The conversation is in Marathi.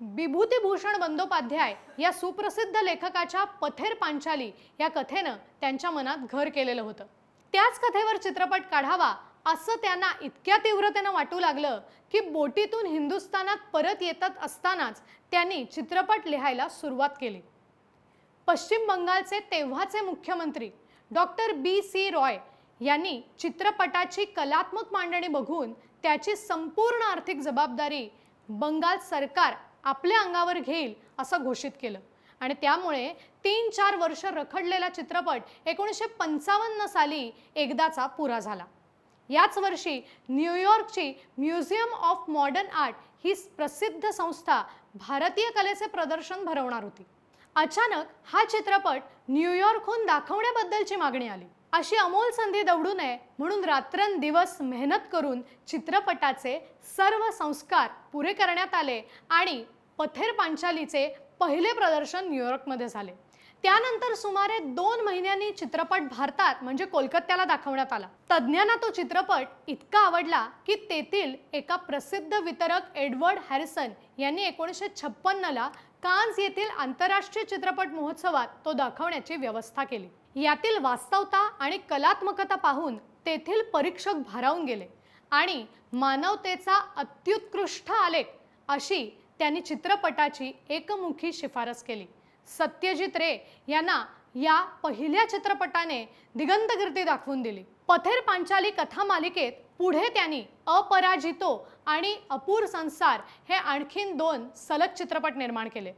विभूतिभूषण बंदोपाध्याय या सुप्रसिद्ध लेखकाच्या पथेर पांचाली या कथेनं त्यांच्या मनात घर केलेलं होतं. त्याच कथेवर चित्रपट काढावा असं त्यांना इतक्या तीव्रतेनं वाटू लागलं की बोटीतून हिंदुस्थानात परत येतात असतानाच त्यांनी चित्रपट लिहायला सुरुवात केली. पश्चिम बंगालचे तेव्हाचे मुख्यमंत्री डॉक्टर बी. सी. रॉय यांनी चित्रपटाची कलात्मक मांडणी बघून त्याची संपूर्ण आर्थिक जबाबदारी बंगाल सरकार आपल्या अंगावर घेईल असं घोषित केलं. आणि त्यामुळे तीन चार वर्ष रखडलेला चित्रपट एकोणीसशे पंचावन्न साली एकदाचा पुरा झाला. याच वर्षी न्यूयॉर्कची म्युझियम ऑफ मॉडर्न आर्ट ही प्रसिद्ध संस्था भारतीय कलेचे प्रदर्शन भरवणार होती. अचानक हा चित्रपट न्यूयॉर्कहून दाखवण्याबद्दलची मागणी आली. अशी अमोल संधी दवडू नये म्हणून रात्रंदिवस मेहनत करून चित्रपटाचे सर्व संस्कार पुरे करण्यात आले आणि पथेर पांचालीचे पहिले प्रदर्शन न्यूयॉर्कमध्ये झाले. त्यानंतर सुमारे दोन महिन्यांनी चित्रपट भारतात म्हणजे कोलकात्याला दाखवण्यात आला. तज्ज्ञांना तो चित्रपट इतका आवडला की तेथील एका प्रसिद्ध वितरक एडवर्ड हॅरिसन यांनी एकोणीसशे छप्पन्नला कान्स येथील आंतरराष्ट्रीय चित्रपट महोत्सवात तो दाखवण्याची व्यवस्था केली. यातील वास्तवता आणि कलात्मकता पाहून तेथील परीक्षक भारावून गेले आणि मानवतेचा अत्युत्कृष्ट आलेख अशी त्यांनी चित्रपटाची एकमुखी शिफारस केली. सत्यजित रे यांना या पहिल्या चित्रपटाने दिगंतकीर्ती दाखवून दिली. पथेर पांचाली कथा मालिकेत पुढे त्यांनी अपराजितो आणि अपूर संसार हे आणखीन दोन सलग चित्रपट निर्माण केले.